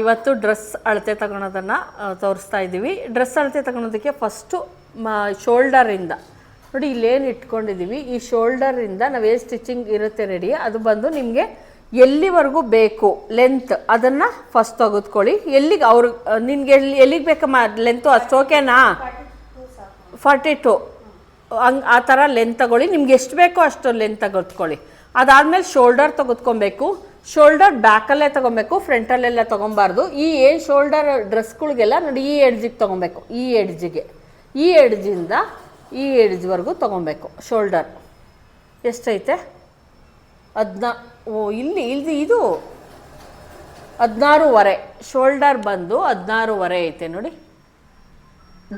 ಇವತ್ತು ಡ್ರೆಸ್ ಅಳತೆ ತಗೊಳೋದನ್ನು ತೋರಿಸ್ತಾ ಇದ್ದೀವಿ. ಡ್ರೆಸ್ ಅಳತೆ ತಗೊಳೋದಕ್ಕೆ ಫಸ್ಟು, ಮ, ಶೋಲ್ಡರಿಂದ. ನೋಡಿ, ಇಲ್ಲೇನು ಇಟ್ಕೊಂಡಿದ್ದೀವಿ ಈ ಶೋಲ್ಡರಿಂದ ನಾವೇನು ಸ್ಟಿಚಿಂಗ್ ಇರುತ್ತೆ ರೆಡಿ ಅದು ಬಂದು ನಿಮಗೆ ಎಲ್ಲಿವರೆಗೂ ಬೇಕು ಲೆಂತ್ ಅದನ್ನು ಫಸ್ಟ್ ತೆಗೆದುಕೊಳ್ಳಿ. ಎಲ್ಲಿಗೆ ಅವ್ರಿಗೆ ನಿನಗೆ ಎಲ್ಲಿ, ಎಲ್ಲಿಗೆ ಬೇಕಮ್ಮ ಲೆಂತು ಅಷ್ಟು ಓಕೆನಾ ಫಾರ್ಟಿ ಟು. ಹಂಗೆ, ಆ ಥರ ಲೆಂತ್ ತಗೊಳ್ಳಿ. ನಿಮ್ಗೆ ಎಷ್ಟು ಬೇಕೋ ಅಷ್ಟು ಲೆಂತ್ ತೆಗೆದುಕೊಳ್ಳಿ. ಅದಾದಮೇಲೆ ಶೋಲ್ಡರ್ ತೆಗೆದುಕೊಬೇಕು. ಶೋಲ್ಡರ್ ಬ್ಯಾಕಲ್ಲೇ ತೊಗೊಬೇಕು, ಫ್ರಂಟಲ್ಲೆಲ್ಲ ತೊಗೊಬಾರ್ದು. ಈ ಏ ಶೋಲ್ಡರ್ ಡ್ರೆಸ್ಗಳಿಗೆಲ್ಲ ನೋಡಿ ಈ ಎಡ್ಜಿಗೆ ತೊಗೊಬೇಕು, ಈ ಎಡ್ಜಿಗೆ ಈ ಎಡ್ಜಿಂದ ಈ ಎಡ್ಜ್ವರೆಗೂ ತೊಗೊಬೇಕು ಶೋಲ್ಡರ್. ಎಷ್ಟೈತೆ? ಹದಿನಾ ಓ, ಇಲ್ಲಿ ಇಲ್ಲಿ ಇದು ಹದಿನಾರೂವರೆ. ಶೋಲ್ಡರ್ ಬಂದು ಹದಿನಾರೂವರೆ ಐತೆ ನೋಡಿ.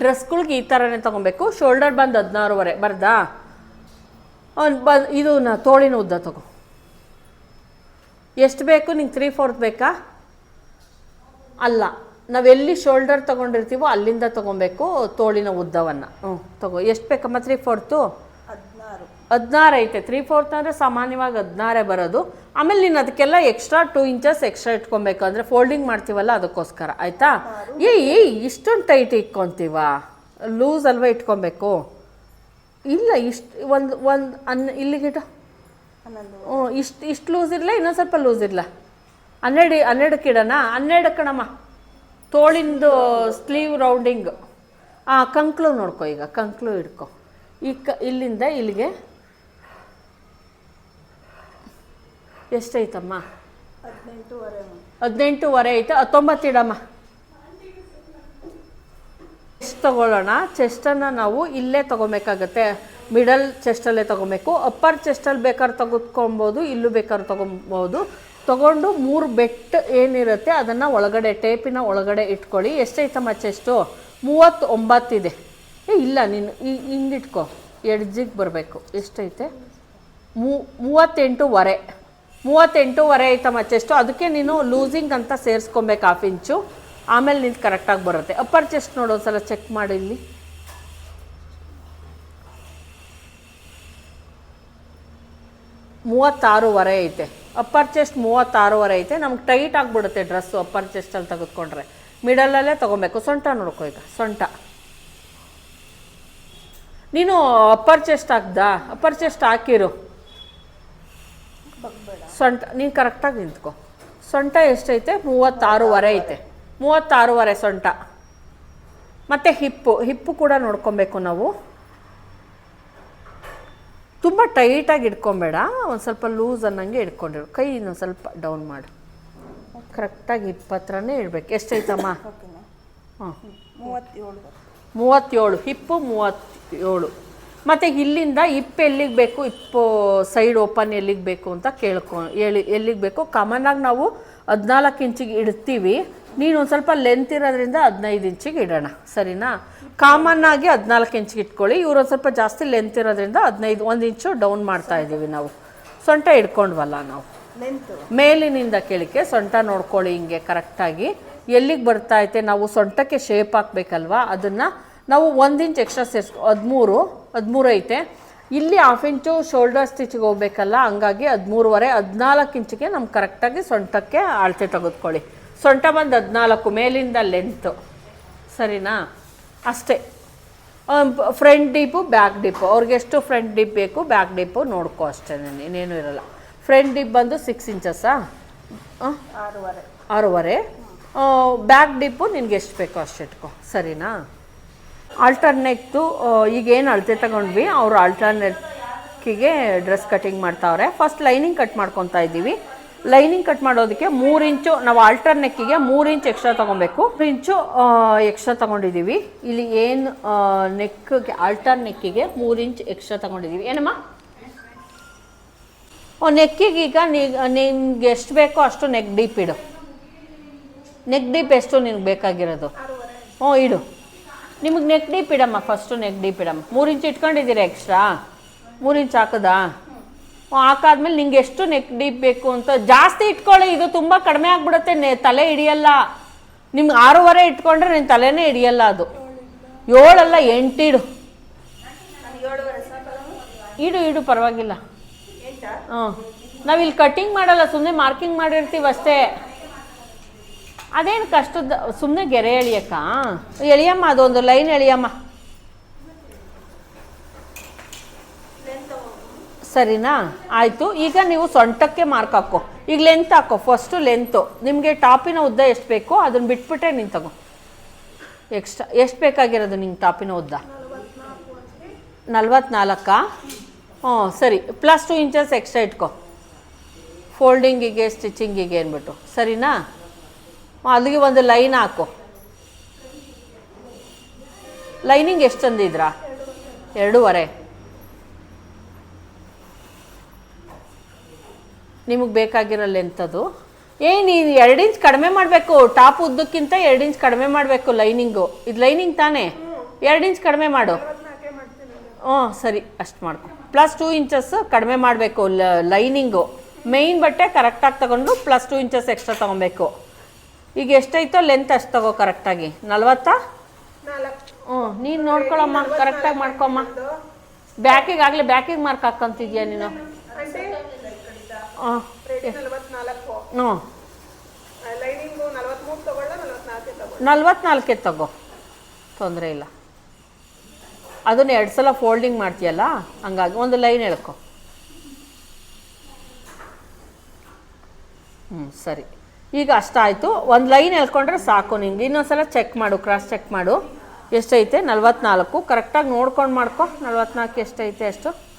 ಡ್ರೆಸ್ಗಳಿಗೆ ಈ ಥರನೇ ತೊಗೊಬೇಕು. ಶೋಲ್ಡರ್ ಬಂದು ಹದಿನಾರೂವರೆ. ಬರ್ದಾ? ಒಂದು ಬ, ಇದು ನಾ, ತೋಳಿನ ಉದ್ದ ತಗೋ. ಎಷ್ಟು ಬೇಕು? ನಿಂಗೆ ತ್ರೀ ಫೋರ್ತ್ ಬೇಕಾ? ಅಲ್ಲ. ನಾವೆಲ್ಲಿ ಶೋಲ್ಡರ್ ತೊಗೊಂಡಿರ್ತೀವೋ ಅಲ್ಲಿಂದ ತೊಗೊಬೇಕು ತೋಳಿನ ಉದ್ದವನ್ನು. ಹ್ಞೂ ತಗೋ. ಎಷ್ಟು ಬೇಕಮ್ಮ ತ್ರೀ ಫೋರ್ತು ಹದಿನಾರು. ಹದಿನಾರು ಐತೆ. ತ್ರೀ ಫೋರ್ತ್ ಅಂದರೆ ಸಾಮಾನ್ಯವಾಗಿ ಹದಿನಾರೇ ಬರೋದು. ಆಮೇಲೆ ನೀನು ಅದಕ್ಕೆಲ್ಲ ಎಕ್ಸ್ಟ್ರಾ ಟೂ ಇಂಚಸ್ ಎಕ್ಸ್ಟ್ರಾ ಇಟ್ಕೊಬೇಕು. ಅಂದರೆ ಫೋಲ್ಡಿಂಗ್ ಮಾಡ್ತೀವಲ್ಲ ಅದಕ್ಕೋಸ್ಕರ. ಆಯಿತಾ? ಏ ಏ ಇಷ್ಟೊಂದು ಟೈಟ್ ಇಟ್ಕೊತೀವ? ಲೂಸ್ ಅಲ್ವಾ ಇಟ್ಕೊಬೇಕು? ಇಲ್ಲ ಇಷ್ಟು ಒಂದು ಒಂದು ಅನ್ ಇಲ್ಲಿಗಿಟ ಹನ್ನೊಂದು ಹ್ಞೂ ಇಷ್ಟು ಇಷ್ಟು ಲೂಸ್ ಇರಲ್ಲ ಇನ್ನೊಂದು ಸ್ವಲ್ಪ ಲೂಸ್ ಇರಲ್ಲ ಹನ್ನೆರಡು ಹನ್ನೆರಡಕ್ಕೆ ಇಡೋಣ ಹನ್ನೆರಡು ಕಣಮ್ಮ. ತೋಳಿಂದು ಸ್ಲೀವ್ ರೌಂಡಿಂಗ್ ಹಾಂ ಕಂಕ್ಳು ನೋಡ್ಕೊ ಈಗ ಕಂಕ್ಳು ಹಿಡ್ಕೊ. ಈ ಕ ಇಲ್ಲಿಂದ ಇಲ್ಲಿಗೆ. ಎಷ್ಟೈತಮ್ಮ? ಹದಿನೆಂಟೂವರೆ. ಐತೆ ಹತ್ತೊಂಬತ್ತು ಇಡಮ್ಮ. ಎಷ್ಟು ತಗೊಳ್ಳೋಣ. ಚೆಸ್ಟನ್ನು ನಾವು ಇಲ್ಲೇ ತೊಗೊಬೇಕಾಗತ್ತೆ. ಮಿಡಲ್ ಚೆಸ್ಟಲ್ಲೇ ತೊಗೊಬೇಕು. ಅಪ್ಪರ್ ಚೆಸ್ಟಲ್ಲಿ ಬೇಕಾದ್ರೆ ತೆಗೆದುಕೊಬೋದು ಇಲ್ಲೂ ಬೇಕಾದ್ರೆ ತೊಗೊಬೋದು. ತೊಗೊಂಡು ಮೂರು ಬೆಟ್ ಏನಿರುತ್ತೆ ಅದನ್ನು ಒಳಗಡೆ, ಟೇಪಿನ ಒಳಗಡೆ ಇಟ್ಕೊಳ್ಳಿ. ಎಷ್ಟೈತಮ್ಮ ಚೆಸ್ಟು ಮೂವತ್ತೊಂಬತ್ತಿದೆ ಏ, ಇಲ್ಲ, ನೀನು ಹಿಂಗಿಟ್ಕೊ. ಎಡ್ಜಿಗೆ ಬರಬೇಕು. ಎಷ್ಟೈತೆ? ಮೂ, ಮೂವತ್ತೆಂಟುವರೆ. ಮೂವತ್ತೆಂಟುವರೆ ಐತಮ್ಮ ಚೆಸ್ಟು ಅದಕ್ಕೆ ನೀನು ಲೂಸಿಂಗ್ ಅಂತ ಸೇರಿಸ್ಕೊಬೇಕು ಹಾಫ್ ಇಂಚು ಆಮೇಲೆ ನಿಂತು ಕರೆಕ್ಟಾಗಿ ಬರುತ್ತೆ. ಅಪ್ಪರ್ ಚೆಸ್ಟ್ ನೋಡೋ ಒಂದ್ಸಲ ಚೆಕ್ ಮಾಡಿ ಇಲ್ಲಿ. ಮೂವತ್ತಾರೂವರೆ ಐತೆ. ಅಪ್ಪರ್ ಚೆಸ್ಟ್ ಮೂವತ್ತಾರೂವರೆ ಐತೆ. ನಮ್ಗೆ ಟೈಟ್ ಆಗಿಬಿಡುತ್ತೆ ಡ್ರೆಸ್ಸು ಅಪ್ಪರ್ ಚೆಸ್ಟಲ್ಲಿ ತೆಗೆದುಕೊಂಡ್ರೆ. ಮಿಡಲಲ್ಲೇ ತೊಗೊಬೇಕು. ಸೊಂಟ ನೋಡ್ಕೋ ಈಗ. ಸೊಂಟ. ನೀನು ಅಪ್ಪರ್ ಚೆಸ್ಟ್ ಹಾಕ್ದಾ? ಅಪ್ಪರ್ ಚೆಸ್ಟ್ ಹಾಕಿರು. ಸೊಂಟ. ನೀನು ಕರೆಕ್ಟಾಗಿ ನಿಂತ್ಕೊ. ಸೊಂಟ ಎಷ್ಟೈತೆ? ಮೂವತ್ತಾರೂವರೆ ಐತೆ. ಮೂವತ್ತಾರೂವರೆ ಸೊಂಟ. ಮತ್ತು ಹಿಪ್ಪು. ಹಿಪ್ಪು ಕೂಡ ನೋಡ್ಕೊಬೇಕು ನಾವು. ತುಂಬ ಟೈಟಾಗಿ ಇಟ್ಕೊಬೇಡ. ಒಂದು ಸ್ವಲ್ಪ ಲೂಸ್ ಅನ್ನಂಗೆ ಇಟ್ಕೊಂಡಿರು. ಕೈ ಇನ್ನೊಂದು ಸ್ವಲ್ಪ ಡೌನ್ ಮಾಡು. ಕರೆಕ್ಟಾಗಿ ಇಪ್ಪತ್ತರನೇ ಇಡಬೇಕು. ಎಷ್ಟೈತಮ್ಮ? ಹಾಂ. ಮೂವತ್ತೇಳು. ಮೂವತ್ತೇಳು. ಹಿಪ್ಪು ಮೂವತ್ತೇಳು. ಮತ್ತು ಇಲ್ಲಿಂದ ಹಿಪ್ಪು ಎಲ್ಲಿಗೆ ಬೇಕು ಹಿಪ್ಪು ಸೈಡ್ ಓಪನ್ ಎಲ್ಲಿಗೆ ಬೇಕು ಅಂತ ಕೇಳ್ಕೊ ಎಲ್ಲಿ ಎಲ್ಲಿಗೆ ಬೇಕು? ಕಾಮನ್ನಾಗಿ ನಾವು ಹದಿನಾಲ್ಕು ಇಂಚಿಗೆ ಇಡ್ತೀವಿ. ನೀನು ಒಂದು ಸ್ವಲ್ಪ ಲೆಂತ್ ಇರೋದ್ರಿಂದ ಹದಿನೈದು ಇಂಚಿಗೆ ಇಡೋಣ ಸರಿನಾ? ಕಾಮನ್ ಆಗಿ ಹದಿನಾಲ್ಕು ಇಂಚಿಗೆ ಇಟ್ಕೊಳ್ಳಿ. ಇವರು ಒಂದು ಸ್ವಲ್ಪ ಜಾಸ್ತಿ ಲೆಂತ್ ಇರೋದ್ರಿಂದ ಹದಿನೈದು ಒಂದು ಇಂಚು ಡೌನ್ ಮಾಡ್ತಾ ಇದ್ದೀವಿ ನಾವು. ಸೊಂಟ ಇಟ್ಕೊಂಡ್ವಲ್ಲ ನಾವು. ಲೆಂತು ಮೇಲಿನಿಂದ ಕೆಳಕ್ಕೆ ಸೊಂಟ ನೋಡ್ಕೊಳ್ಳಿ ಹಿಂಗೆ ಕರೆಕ್ಟಾಗಿ ಎಲ್ಲಿಗೆ ಬರ್ತಾ ಐತೆ? ನಾವು ಸೊಂಟಕ್ಕೆ ಶೇಪ್ ಹಾಕ್ಬೇಕಲ್ವಾ? ಅದನ್ನು ನಾವು ಒಂದು ಇಂಚ್ ಎಕ್ಸ್ಟ್ರಾ ಸೇರಿಸ್ಕೊ ಹದಿಮೂರು ಹದಿಮೂರು ಐತೆ. ಇಲ್ಲಿ ಹಾಫ್ ಇಂಚು ಶೋಲ್ಡರ್ ಸ್ಟಿಚ್ಗೆ ಹೋಗ್ಬೇಕಲ್ಲ ಹಂಗಾಗಿ ಹದಿಮೂರುವರೆ ಹದಿನಾಲ್ಕು ಇಂಚಿಗೆ ನಮ್ಗೆ ಕರೆಕ್ಟಾಗಿ ಸೊಂಟಕ್ಕೆ ಅಳತೆ ತೆಗೆದುಕೊಳ್ಳಿ. ಸೊಂಟ ಬಂದು ಹದಿನಾಲ್ಕು ಮೇಲಿಂದ ಲೆಂತು ಸರಿನಾ? ಅಷ್ಟೇ. ಫ್ರಂಟ್ ಡೀಪು ಬ್ಯಾಕ್ ಡೀಪು ಅವ್ರಿಗೆ ಎಷ್ಟು ಫ್ರಂಟ್ ಡಿಪ್ ಬೇಕು ಬ್ಯಾಕ್ ಡೀಪು ನೋಡ್ಕೋ ಅಷ್ಟೇ ಇನ್ನೇನು ಇರೋಲ್ಲ. ಫ್ರಂಟ್ ಡಿಪ್ ಬಂದು ಸಿಕ್ಸ್ ಇಂಚಸ್ಸಾ ಆರೂವರೆ. ಆರೂವರೆ? ಬ್ಯಾಕ್ ಡಿಪ್ಪು ನಿನಗೆ ಎಷ್ಟು ಬೇಕೋ ಅಷ್ಟು ಇಟ್ಕೊ. ಸರಿನಾ? ಆಲ್ಟರ್ನೇಟ್ದು ಈಗೇನು ಅಳತೆ ತಗೊಂಡ್ವಿ? ಅವರು ಆಲ್ಟರ್ನೇಟ್ಗೆ ಡ್ರೆಸ್ ಕಟಿಂಗ್ ಮಾಡ್ತಾವ್ರೆ. ಫಸ್ಟ್ ಲೈನಿಂಗ್ ಕಟ್ ಮಾಡ್ಕೊತಾ ಇದ್ದೀವಿ ಲೈನಿಂಗ್ ಕಟ್ ಮಾಡೋದಕ್ಕೆ ಮೂರು ಇಂಚು, ನಾವು ಆಲ್ಟರ್ ನೆಕ್ಕಿಗೆ ಮೂರು ಇಂಚ್ ಎಕ್ಸ್ಟ್ರಾ ತೊಗೊಬೇಕು. ಇಂಚು ಎಕ್ಸ್ಟ್ರಾ ತೊಗೊಂಡಿದ್ದೀವಿ. ಇಲ್ಲಿ ಏನು ನೆಕ್ಗೆ ಆಲ್ಟರ್ ನೆಕ್ಕಿಗೆ ಮೂರು ಇಂಚ್ ಎಕ್ಸ್ಟ್ರಾ ತೊಗೊಂಡಿದ್ದೀವಿ. ಏನಮ್ಮ? ಓ ನೆಕ್ಕಿಗೆ ಈಗ ನಿನ್ಗೆ ಎಷ್ಟು ಬೇಕೋ ಅಷ್ಟು ನೆಕ್ ಡೀಪ್ ಇಡು. ನೆಕ್ ಡೀಪ್ ಎಷ್ಟು ನಿನ್ಗೆ ಬೇಕಾಗಿರೋದು? ಹ್ಞೂ ಇಡು. ನಿಮಗೆ ನೆಕ್ ಡೀಪ್ ಇಡಮ್ಮ ಫಸ್ಟು ನೆಕ್ ಡೀಪ್ ಇಡಮ್ಮ. ಮೂರು ಇಂಚು ಇಟ್ಕೊಂಡಿದ್ದೀರಾ ಎಕ್ಸ್ಟ್ರಾ ಮೂರು ಇಂಚ್ ಹಾಕದಾ? ಹಾಕಾದ್ಮೇಲೆ ನಿಂಗೆ ಎಷ್ಟು ನೆಕ್ ಡೀಪ್ ಬೇಕು ಅಂತ ಜಾಸ್ತಿ ಇಟ್ಕೊಳ್ಳಿ, ಇದು ತುಂಬ ಕಡಿಮೆ ಆಗಿಬಿಡುತ್ತೆ. ತಲೆ ಹಿಡಿಯಲ್ಲ. ನಿಮ್ಗೆ ಆರೂವರೆ ಇಟ್ಕೊಂಡ್ರೆ ನಿನ್ನ ತಲೆನೇ ಹಿಡಿಯಲ್ಲ ಅದು. ಏಳಲ್ಲ ಎಂಟಿಡು ಇಡು. ಇಡು ಪರವಾಗಿಲ್ಲ. ಹಾಂ. ನಾವಿಲ್ಲಿ ಕಟ್ಟಿಂಗ್ ಮಾಡಲ್ಲ ಸುಮ್ಮನೆ ಮಾರ್ಕಿಂಗ್ ಮಾಡಿರ್ತೀವಿ ಅಷ್ಟೇ. ಅದೇನು ಕಷ್ಟದ ಸುಮ್ಮನೆ ಗೆರೆ ಎಳಿಯಕ್ಕ? ಎಳಿಯಮ್ಮ, ಅದೊಂದು ಲೈನ್ ಎಳಿಯಮ್ಮ. ಸರಿನಾ? ಆಯಿತು, ಈಗ ನೀವು ಸೊಂಟಕ್ಕೆ ಮಾರ್ಕ್ ಹಾಕೋ. ಈಗ ಲೆಂತ್ ಹಾಕೋ ಫಸ್ಟು ಲೆಂತು ನಿಮಗೆ ಟಾಪಿನ ಉದ್ದ ಎಷ್ಟು ಬೇಕೋ ಅದನ್ನು ಬಿಟ್ಬಿಟ್ಟೆ ನೀನು ತಗೋ. ಎಕ್ಸ್ಟ್ರಾ, ಎಷ್ಟು ಬೇಕಾಗಿರೋದು ನಿಂಗೆ ಟಾಪಿನ ಉದ್ದ? ನಲ್ವತ್ನಾಲ್ಕಾ? ಹ್ಞೂ, ಸರಿ. ಪ್ಲಸ್ ಟು ಇಂಚಸ್ ಎಕ್ಸ್ಟ್ರಾ ಇಟ್ಕೋ. ಫೋಲ್ಡಿಂಗಿಗೆ ಸ್ಟಿಚಿಂಗಿಗೆ ಅಂದ್ಬಿಟ್ಟು ಸರಿನಾ? ಅಲ್ಲಿಗೆ ಒಂದು ಲೈನ್ ಹಾಕು. ಲೈನಿಂಗ್ ಎಷ್ಟು ತಂದಿದ್ರಾ? ಎರಡೂವರೆ. ನಿಮಗೆ ಬೇಕಾಗಿರೋ ಲೆಂತದು ಏ, ನೀನು ಎರಡು ಇಂಚ್ ಕಡಿಮೆ ಮಾಡಬೇಕು. ಟಾಪ್ ಉದ್ದಕ್ಕಿಂತ ಎರಡು ಇಂಚ್ ಕಡಿಮೆ ಮಾಡಬೇಕು ಲೈನಿಂಗು. ಇದು ಲೈನಿಂಗ್ ತಾನೇ? ಎರಡು ಇಂಚ್ ಕಡಿಮೆ ಮಾಡು. ಹ್ಞೂ, ಸರಿ, ಅಷ್ಟು ಮಾಡ್ಕೊ. ಪ್ಲಸ್ ಟೂ ಇಂಚಸ್ ಕಡಿಮೆ ಮಾಡಬೇಕು ಲೈನಿಂಗು. ಮೇಯ್ನ್ ಬಟ್ಟೆ ಕರೆಕ್ಟಾಗಿ ತಗೊಂಡು ಪ್ಲಸ್ ಟೂ ಇಂಚಸ್ ಎಕ್ಸ್ಟ್ರಾ ತೊಗೊಬೇಕು. ಈಗ ಎಷ್ಟೈತೋ ಲೆಂತ್ ಅಷ್ಟು ತಗೋ ಕರೆಕ್ಟಾಗಿ. ನಲ್ವತ್ತಾ? ಹ್ಞೂ, ನೀನು ನೋಡ್ಕೊಳಮ್ಮ, ಕರೆಕ್ಟಾಗಿ ಮಾಡ್ಕೊಮ್ಮ. ಬ್ಯಾಕಿಗೆ ಆಗಲೇ ಬ್ಯಾಕಿಗೆ ಮಾರ್ಕ್ ಹಾಕ್ಕೊಂತಿದ್ಯಾ ನೀನು ಆಂಟಿ ಹಾಂ ರೆಡಿ ನಲವತ್ನಾಲ್ಕು ಹ್ಞೂ. ನಲ್ವತ್ನಾಲ್ಕೇ ತಗೋ. ತೊಂದರೆ ಇಲ್ಲ. ಅದನ್ನ ಎರಡು ಸಲ ಫೋಲ್ಡಿಂಗ್ ಮಾಡ್ತೀಯಲ್ಲ ಹಂಗಾಗಿ ಒಂದು ಲೈನ್ ಎಳ್ಕೊ. ಹ್ಞೂ ಸರಿ. ಈಗ ಅಷ್ಟಾಯಿತು. ಒಂದು ಲೈನ್ ಎಳ್ಕೊಂಡ್ರೆ ಸಾಕು ನಿಂಗೆ. ಇನ್ನೊಂದ್ಸಲ ಚೆಕ್ ಮಾಡು ಕ್ರಾಸ್ ಚೆಕ್ ಮಾಡು. ಎಷ್ಟೈತೆ? ನಲ್ವತ್ನಾಲ್ಕು. ಕರೆಕ್ಟಾಗಿ ನೋಡ್ಕೊಂಡು ಮಾಡ್ಕೊ. ನಲ್ವತ್ನಾಲ್ಕು ಎಷ್ಟೈತೆ ಅಷ್ಟು?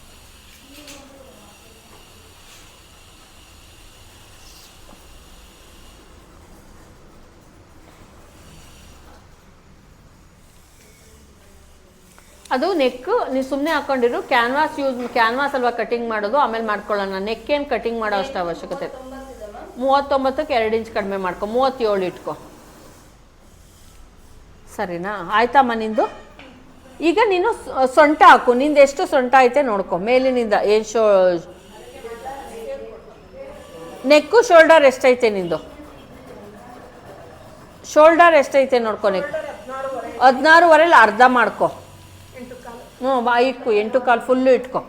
ಅದು ನೆಕ್ ನೀವು ಸುಮ್ಮನೆ ಹಾಕೊಂಡಿರು ಕ್ಯಾನ್ವಾಸ್ ಯೂಸ್ ಕ್ಯಾನ್ವಾಸ್ ಅಲ್ವಾ ಕಟಿಂಗ್ ಮಾಡೋದು, ಆಮೇಲೆ ಮಾಡ್ಕೊಳ್ಳೋಣ. ನೆಕ್ ಏನು ಕಟಿಂಗ್ ಮಾಡೋ ಅಷ್ಟು ಅವಶ್ಯಕತೆ ಮೂವತ್ತೊಂಬತ್ತಕ್ಕೆ ಎರಡು ಇಂಚ್ ಕಡಿಮೆ ಮಾಡ್ಕೊ. ಮೂವತ್ತೇಳು ಇಟ್ಕೊ. ಸರಿನಾ? ಆಯ್ತಮ್ಮ ನಿಂದು? ಈಗ ನೀನು ಸೊಂಟ ಹಾಕು. ನಿಂದು ಎಷ್ಟು ಸೊಂಟ ಐತೆ ನೋಡ್ಕೊ. ಮೇಲಿನಿಂದ ಏನು ಶೋ ನೆಕ್ಕು ಶೋಲ್ಡರ್ ಎಷ್ಟೈತೆ ನಿಂದು? ಶೋಲ್ಡರ್ ಎಷ್ಟೈತೆ ನೋಡ್ಕೊ ನೆಕ್ ಹದಿನಾರುವರೆಲಿ ಅರ್ಧ ಮಾಡ್ಕೊ. ಹ್ಞೂ ಬಾಯಿ ಎಂಟು ಕಾಲು ಫುಲ್ಲು ಇಟ್ಕೊ.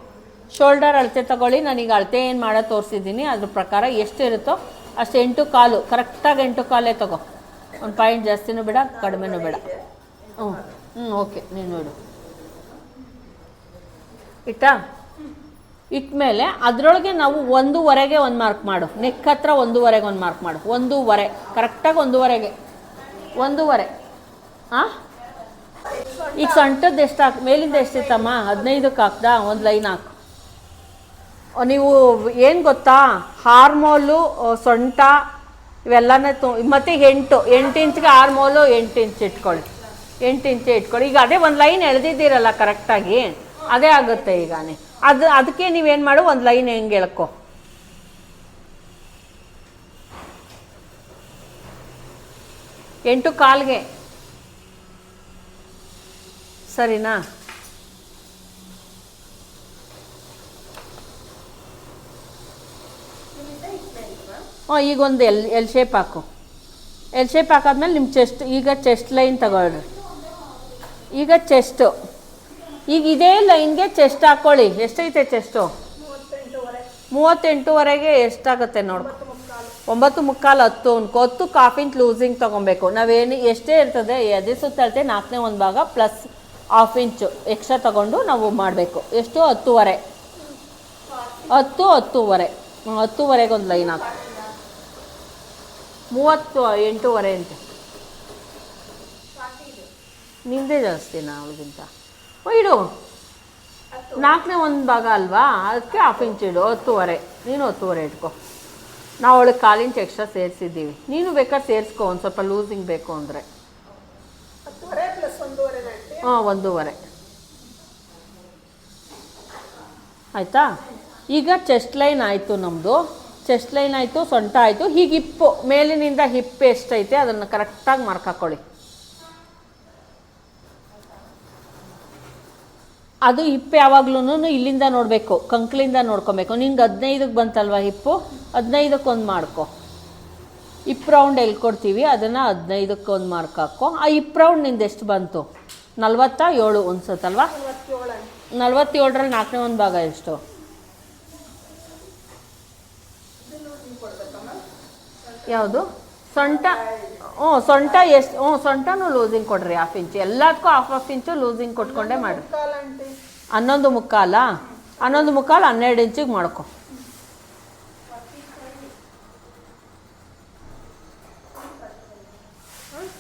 ಶೋಲ್ಡರ್ ಅಳತೆ ತಗೊಳ್ಳಿ. ನಾನೀಗ ಅಳತೆ ಏನು ಮಾಡೋ ತೋರಿಸಿದ್ದೀನಿ, ಅದ್ರ ಪ್ರಕಾರ ಎಷ್ಟು ಇರುತ್ತೋ ಅಷ್ಟು ಎಂಟು ಕಾಲು ಕರೆಕ್ಟಾಗಿ ಎಂಟು ಕಾಲೇ ತಗೋ. ಒಂದು ಪಾಯಿಂಟ್ ಜಾಸ್ತಿನೂ ಬೇಡ, ಕಡಿಮೆನೂ ಬೇಡ. ಹ್ಞೂ ಹ್ಞೂ, ಓಕೆ, ನೀನು ನೋಡು. ಇಟ್ಟಾ ಇಟ್ಮೇಲೆ ಅದರೊಳಗೆ ನಾವು ಒಂದೂವರೆಗೆ ಒಂದು ಮಾರ್ಕ್ ಮಾಡು. ನೆಕ್ ಹತ್ರ ಒಂದೂವರೆಗೆ ಒಂದು ಮಾರ್ಕ್ ಮಾಡು. ಒಂದೂವರೆ ಕರೆಕ್ಟಾಗಿ ಒಂದೂವರೆಗೆ. ಒಂದೂವರೆ. ಹಾಂ ಈಗ ಸೊಂಟದ್ದು ಎಷ್ಟು ಹಾಕಿ ಮೇಲಿಂದ ಎಷ್ಟಿತ್ತಮ್ಮ? ಹದಿನೈದಕ್ಕೆ ಹಾಕ್ದಾ, ಒಂದು ಲೈನ್ ಹಾಕು. ನೀವು ಏನು ಗೊತ್ತಾ? ಹಾರ್ಮೋಲು ಸೊಂಟ, ಇವೆಲ್ಲನೇ ತು, ಮತ್ತು ಎಂಟು. ಎಂಟು ಇಂಚ್ಗೆ ಹಾರ್ಮೋಲು, ಎಂಟು ಇಂಚ್ ಇಟ್ಕೊಳ್ಳಿ. ಎಂಟು ಇಂಚ್ ಇಟ್ಕೊಳ್ಳಿ. ಈಗ ಅದೇ ಒಂದು ಲೈನ್ ಎಳೆದಿದ್ದೀರಲ್ಲ ಕರೆಕ್ಟಾಗಿ? ಅದೇ ಆಗುತ್ತೆ ಈಗಾನೇ. ಅದು, ಅದಕ್ಕೆ ನೀವೇನು ಮಾಡು, ಒಂದು ಲೈನ್ ಹೆಂಗೆ ಎಳ್ಕೊ. ಎಂಟು ಕಾಲ್ಗೆ. ಸರಿನಾ? ಹ್ಞೂ ಈಗ ಒಂದು ಎಲ್ ಎಲ್ ಶೇಪ್ ಹಾಕು. ಎಲ್ ಶೇಪ್ ಹಾಕಾದ್ಮೇಲೆ ನಿಮ್ಮ ಚೆಸ್ಟ್ ಈಗ ಚೆಸ್ಟ್ ಲೈನ್ ತಗೊಳ್ರಿ. ಈಗ ಚೆಸ್ಟು ಈಗ ಇದೇ ಲೈನ್ಗೆ ಚೆಸ್ಟ್ ಹಾಕ್ಕೊಳ್ಳಿ ಎಷ್ಟೈತೆ ಚೆಸ್ಟು ಮೂವತ್ತೆಂಟುವರೆಗೆ ಎಷ್ಟಾಗುತ್ತೆ ನೋಡಿ. ಒಂಬತ್ತು ಮುಕ್ಕಾಲು ಹತ್ತು ಅನ್ಕೋ ಹತ್ತು ಲೂಸಿಂಗ್ ತೊಗೊಬೇಕು ನಾವೇನು, ಎಷ್ಟೇ ಇರ್ತದೆ, ಎದೆ ಸುತ್ತಳತೆ ನಾಲ್ಕನೇ ಒಂದು ಭಾಗ ಪ್ಲಸ್ ಹಾಫ್ ಇಂಚು ಎಕ್ಸ್ಟ್ರಾ ತಗೊಂಡು ನಾವು ಮಾಡಬೇಕು. ಎಷ್ಟು? ಹತ್ತುವರೆ. ಹತ್ತು, ಹತ್ತುವರೆ. ಹತ್ತುವರೆಗೆ ಒಂದು ಲೈನ್ ಹಾಕು. ಮೂವತ್ತು, ಎಂಟೂವರೆ ಅಂತೆ. ನಿಂದೇ ಜಾಸ್ತಿನಾ ಅವಳಿಗಿಂತ. ಇಡು. ನಾಲ್ಕನೇ ಒಂದು ಭಾಗ ಅಲ್ವಾ? ಅದಕ್ಕೆ ಹಾಫ್ ಇಂಚ್ ಇಡು. ಹತ್ತುವರೆ. ನೀನು ಹತ್ತುವರೆ ಇಟ್ಕೊ. ನಾವು ಅವಳಿಗೆ ಕಾಲು ಇಂಚ್ ಎಕ್ಸ್ಟ್ರಾ ಸೇರಿಸಿದ್ದೀವಿ. ನೀನು ಬೇಕಾದ್ರೆ ಸೇರಿಸ್ಕೊ. ಒಂದು ಸ್ವಲ್ಪ ಲೂಸಿಂಗ್ ಬೇಕು ಅಂದರೆ ಹತ್ತುವರೆ ಪ್ಲಸ್ ಒಂದೂವರೆ ಗಂಟೆ ಹಾಂ, ಒಂದೂವರೆ. ಆಯಿತಾ? ಈಗ ಚೆಸ್ಟ್ ಲೈನ್ ಆಯಿತು ನಮ್ಮದು ಚೆಸ್ಟ್ ಲೈನ್ ಆಯಿತು, ಸೊಂಟ ಆಯಿತು. ಹೀಗೆ ಹಿಪ್ಪು, ಮೇಲಿನಿಂದ ಹಿಪ್ ಎಷ್ಟೈತೆ ಅದನ್ನು ಕರೆಕ್ಟಾಗಿ ಮಾರ್ಕ್ ಹಾಕ್ಕೊಳ್ಳಿ ಅದು ಹಿಪ್ಪು ಯಾವಾಗ್ಲೂ ಇಲ್ಲಿಂದ ನೋಡಬೇಕು, ಕಂಕ್ಳಿಂದ ನೋಡ್ಕೊಬೇಕು. ನಿಂಗೆ ಹದಿನೈದಕ್ಕೆ ಬಂತಲ್ವ ಹಿಪ್ಪು? ಹದಿನೈದಕ್ಕೆ ಒಂದು ಮಾಡ್ಕೊ. ಹಿಪ್ ರೌಂಡ್ ಎಲ್ಲಿ ಕೊಡ್ತೀವಿ ಅದನ್ನು ಹದಿನೈದಕ್ಕೆ ಒಂದು ಮಾರ್ಕ್ ಹಾಕೋ. ಆ ಹಿಪ್ ರೌಂಡ್ ನಿಂದು ಎಷ್ಟು ಬಂತು? ನಲ್ವತ್ತ ಏಳು ಅನ್ಸುತ್ತಲ್ವಾ? ನಲವತ್ತೇಳು ನಲ್ವತ್ತೇಳರಲ್ಲಿ ನಾಲ್ಕನೇ ಒಂದು ಭಾಗ ಎಷ್ಟು? ಯಾವುದು? ಸೊಂಟ. ಹ್ಞೂ ಸೊಂಟ ಎಷ್ಟು ಹ್ಞೂ ಸೊಂಟನೂ ಲೂಸಿಂಗ್ ಕೊಡ್ರಿ ಹಾಫ್ ಇಂಚು ಎಲ್ಲದಕ್ಕೂ ಹಾಫ್ ಹಾಫ್ ಇಂಚು ಲೂಸಿಂಗ್ ಕೊಟ್ಕೊಂಡೇ ಮಾಡಿ. ಹನ್ನೊಂದು ಮುಕ್ಕಾಲ? ಹನ್ನೊಂದು ಮುಕ್ಕಾಲು ಹನ್ನೆರಡು ಇಂಚಿಗೆ ಮಾಡ್ಕೊ.